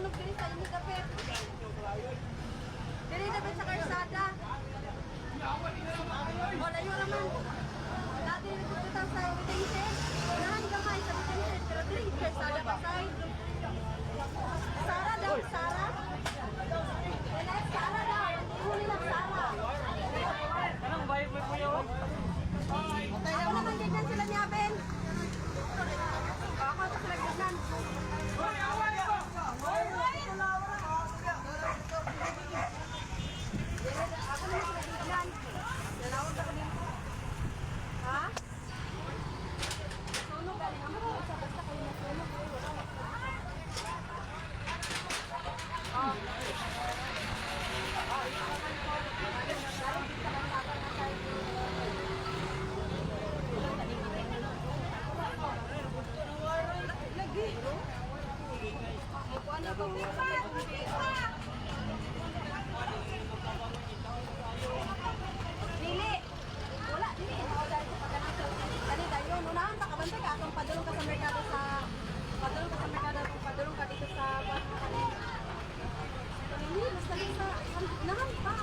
sunog diri sa ini kape. Diri na sa kalsada. Yawa ni na Dili. Wala dili na ako dahil sa pagkanasa. Kani tayo, nunahan ta kabanta ka kung padulong sa merkado sa padulong sa merkado padulong ka dito sa kani. Dili, mas dali sa nahan pa.